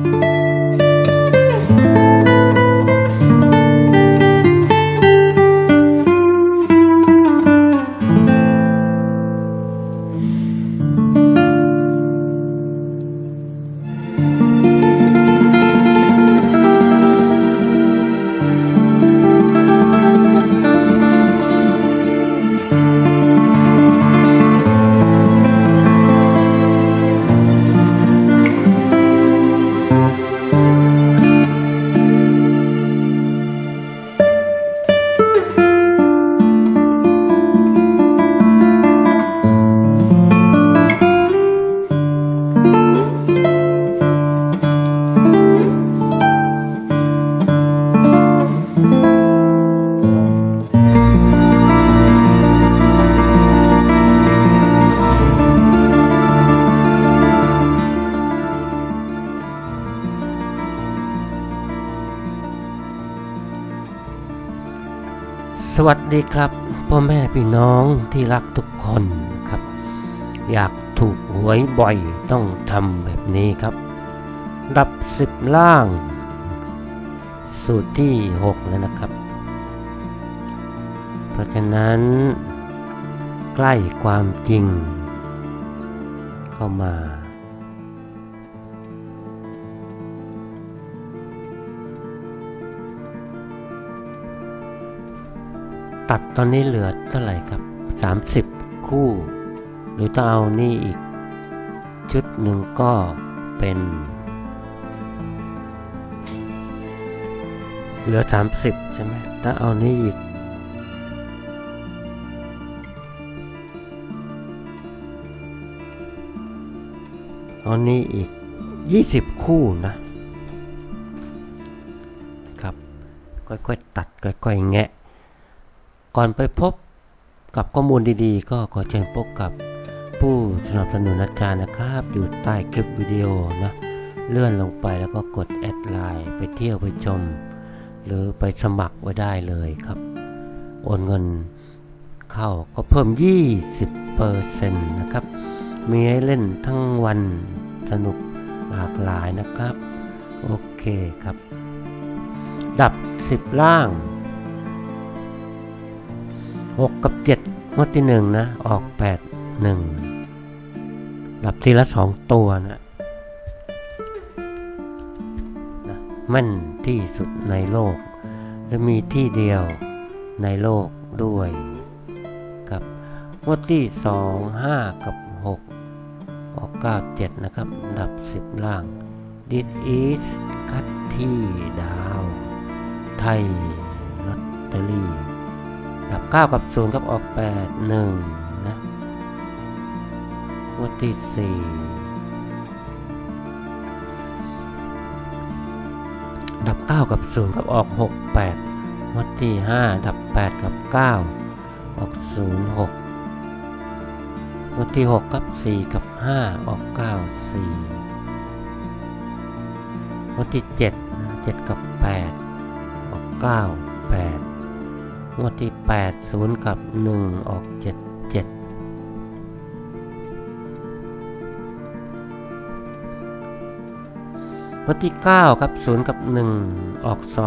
ส วัสดีครับพ่อแม่พี่น้องที่รักทุกคนครับ อยากถูกหวยบ่อยต้องทำแบบนี้ครับ ดับสิบล่าง สูตรที่หกแล้วนะครับ เพราะฉะนั้นใกล้ความจริง เข้ามา ตัดตอนนี้เหลือเท่าไหร่ครับ 30 คู่ หรือถ้าเอานี่อีก ชุดหนึ่งก็เป็น เหลือ 30 ใช่ไหมถ้าเอานี่อีกเอานี่อีก 20 คู่นะครับ ค่อยๆตัด ค่อยๆแงะ ก่อนไปพบกับข้อมูลดีๆ ก็ขอเชิญพบกับผู้สนับสนุนอาจารย์นะครับ อยู่ใต้คลิปวิดีโอนะเลื่อนลงไปแล้วก็กดแอดไลน์ไปเที่ยวไปชม หรือไปสมัครไว้ได้เลยครับ โอนเงินเข้าก็เพิ่ม 20%นะครับ มีให้เล่นทั้งวันสนุกหลากหลายนะครับ โอเคครับ ดับ 10 ล่าง หกกับเจ็ดงวดที่หนึ่งนะ ออกแปดหนึ่งหลับทีละสองตัวนะนะแม่นที่สุดในโลก และมีที่เดียวในโลกด้วย ครับงวดที่สองห้ากับหกออกเก้าเจ็ดนะครับ ดับสิบล่างดิดอีสคัตที่ดาว ไทยลอตเตอรี่ ดับ9กับ0กับออก8 1นะงวดที่4ดับ9กับ0กับออก6 8งวดที่5ดับ8กับ9ออก0 6งวดที่6กับ4กับ5ออก9 4งวดที่7 7กับ8ออก9 8 งวดที่8 0 กับ 1 ออก 7 7 งวดที่ 9 ครับ 0 กับ 1 ออก 2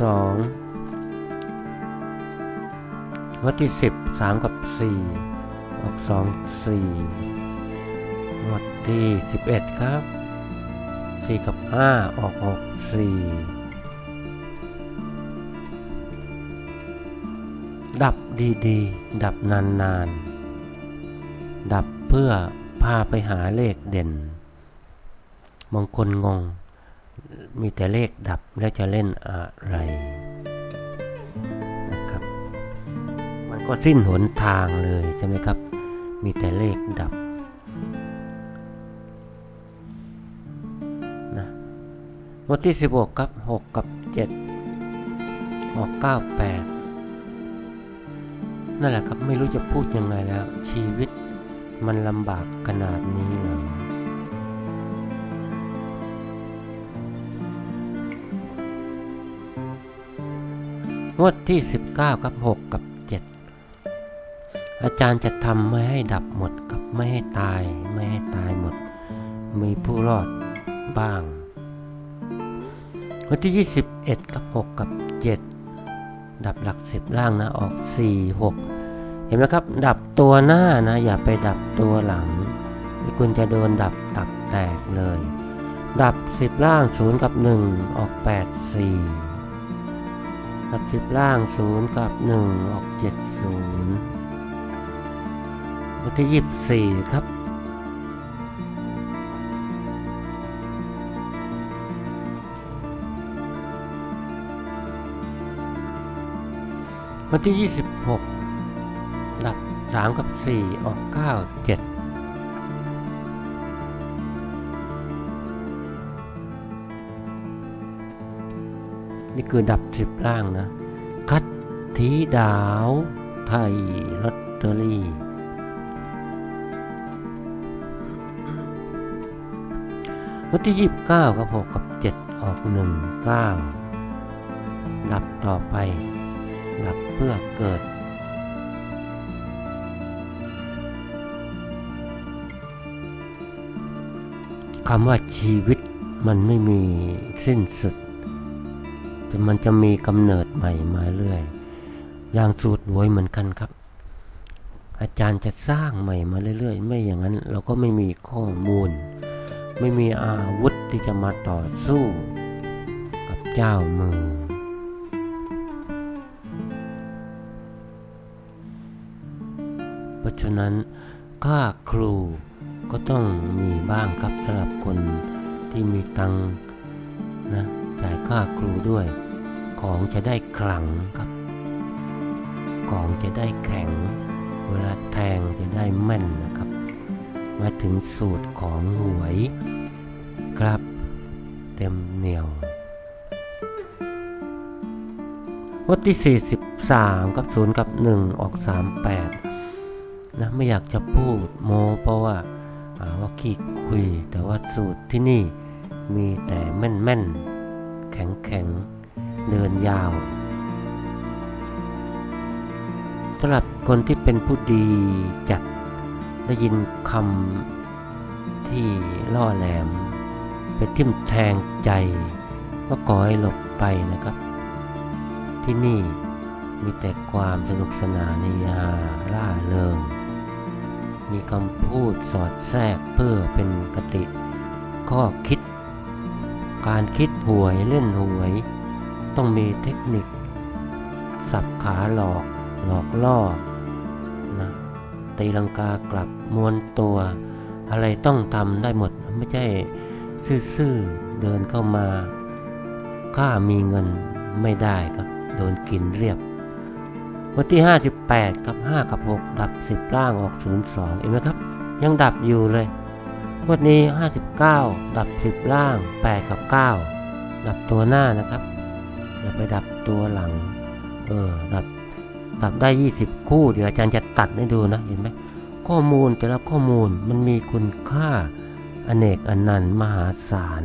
2 งวดที่ 10 3 กับ 4 ออก 2 4 งวดที่ 11 ครับ 4 กับ 5 ออก 6 4 ดับดีๆ ดับนานๆ ดับเพื่อพาไปหาเลขเด่นบางคนงง มีแต่เลขดับแล้วจะเล่นอะไรนะครับ มันก็สิ้นหนทางเลยใช่ไหมครับ มีแต่เลขดับนะงวดที่ 16 ครับ 6 กับ 7 ออก 98 นั่นแหละครับไม่รู้จะพูดยังไงแล้ว ชีวิตมันลำบากขนาดนี้เหรอวดที่ 19กับ6กับ 7 อาจารย์จะทำไม่ให้ดับหมดกับไม่ให้ตายไม่ให้ตายหมด มีผู้รอดบ้างวันที่ 21 กับ 6 กับ 7 ดับหลัก10ล่างนะออก 4 6 เห็นไหมครับ ดับตัวหน้านะ อย่าไปดับตัวหลัง คุณจะโดนดับตับแตกเลย ดับ10ล่าง 0 กับ 1 ออก 8 4 ดับ10ล่าง 0 กับ 1 ออก 7 0วันที่ 24 ครับ วันที่ 26 ดับ 3 กับ 4 ออก 9 7 นี่คือดับ 10 ล่างนะ คัดทีดาว ไทยลอตเตอรี่วันที่ 29 กับ 6 กับ 7 ออก 1 9 ดับต่อไป ดับเพื่อเกิด คำว่าชีวิตมันไม่มีสิ้นสุด แต่มันจะมีกำเนิดใหม่มาเรื่อย อย่างสูตรวยเหมือนกันครับ อาจารย์จะสร้างใหม่มาเรื่อย ๆ ไม่อย่างนั้น เราก็ไม่มีข้อมูล ไม่มีอาวุธที่จะมาต่อสู้กับเจ้ามือ ราะฉะนั้นค่าครูก็ต้องมีบ้างครับสำหรับคนที่มีตังนะจ่ายค่าครูด้วย ของจะได้ขลังครับ ของจะได้แข็ง เวลาแทงจะได้แม่นนะครับ มาถึงสูตรของหวยครับ เต็มเหนียววัดที่ 43 กับ 0 กับ 1 ออก 38 นะไม่อยากจะพูดโมเพราะว่าว่าขี้คุย แต่ว่าสูตรที่นี่มีแต่แม่นแม่นๆแข็งแข็งๆ เดินยาวสำหรับคนที่เป็นผู้ดีจัดได้ยินคำที่ล่อแหลม ไปทิ่มแทงใจ ก็ขอให้หลบไปนะครับ ที่นี่มีแต่ความสนุกสนานในยาล่าเริง มีคำพูดสอดแทรกเพื่อเป็นกติข้อคิด การคิดหวยเล่นหวย ต้องมีเทคนิค สับขาหลอกหลอกล่อนะตีลังกากลับมวนตัว อะไรต้องทำได้หมดไม่ใช่ซื่อๆเดินเข้ามาข้ามีเงินไม่ได้ครับ โดนกินเรียบ วันที่ 58 กับ 5 กับ 6 ดับ 10 ล่างออก 02 เห็นไหมครับ ยังดับอยู่เลยวันนี้ 59 ดับ 10 ล่าง 8 กับ 9 ดับตัวหน้านะครับ อย่าไปดับตัวหลัง เออ ดับ ดับได้ 20 คู่ เดี๋ยวอาจารย์จะตัดให้ดูนะ เห็นไหม ข้อมูลแต่ละข้อมูลมันมีคุณค่าอเนกอนันต์มหาศาล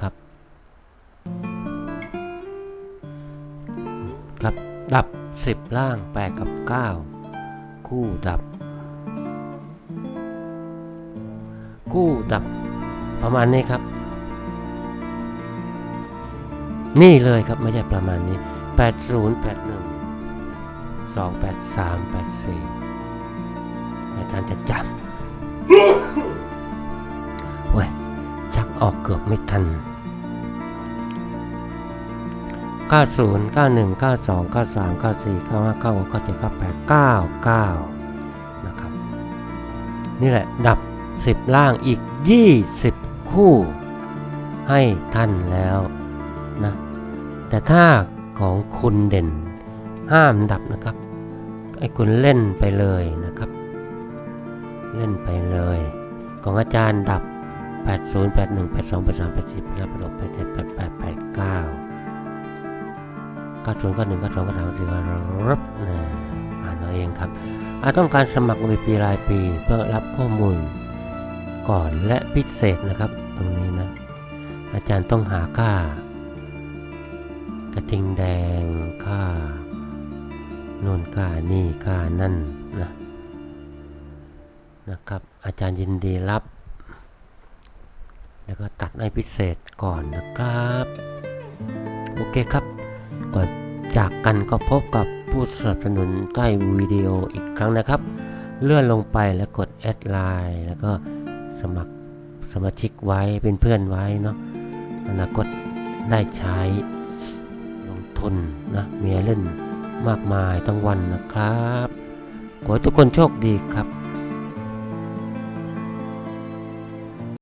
ครับ ครับ ดับ 10ล่าง8กับ9คู่ดับ คู่ดับ ประมาณนี้ครับ นี่เลยครับไม่ใช่ประมาณนี้80 81 283 84องแปดสามแปดสี่อาจารย์จะจับเว้ยชักออกเกือบไม่ทัน 90 91 92 93 94 95 96 97 98 99นะครับนี่แหละดับ 10 ล่างอีก 20 คู่ ให้ท่านแล้วนะแต่ถ้าของคุณเด่นห้ามดับนะครับไอ้คุณเล่นไปเลยนะครับ เล่นไปเลย ของอาจารย์ดับ 80 81 82 83 84 85 86 87 88 90 91 92 93 94รับนะอ่านเอาเองครับอาต้องการสมัคร VP รายปีเพื่อรับข้อมูล ก่อนและพิเศษนะครับ ตรงนี้นะ อาจารย์ต้องหาค่า กระทิงแดงค่าโน่นค่านี่ค่านั่นนะนะครับ อาจารย์ยินดีรับ แล้วก็ตัดให้พิเศษก่อนนะครับ โอเคครับ ก่อนจากกันก็พบกับผู้สนับสนุนใต้วิดีโออีกครั้งนะครับ เลื่อนลงไปแล้วกดแอดไลน์แล้วก็สมัครสมาชิกไว้เป็นเพื่อนไว้เนาะอนาคตได้ใช้ลงทุนนะมีให้เล่นมากมายทั้งวันนะครับ ขอให้ทุกคนโชคดีครับ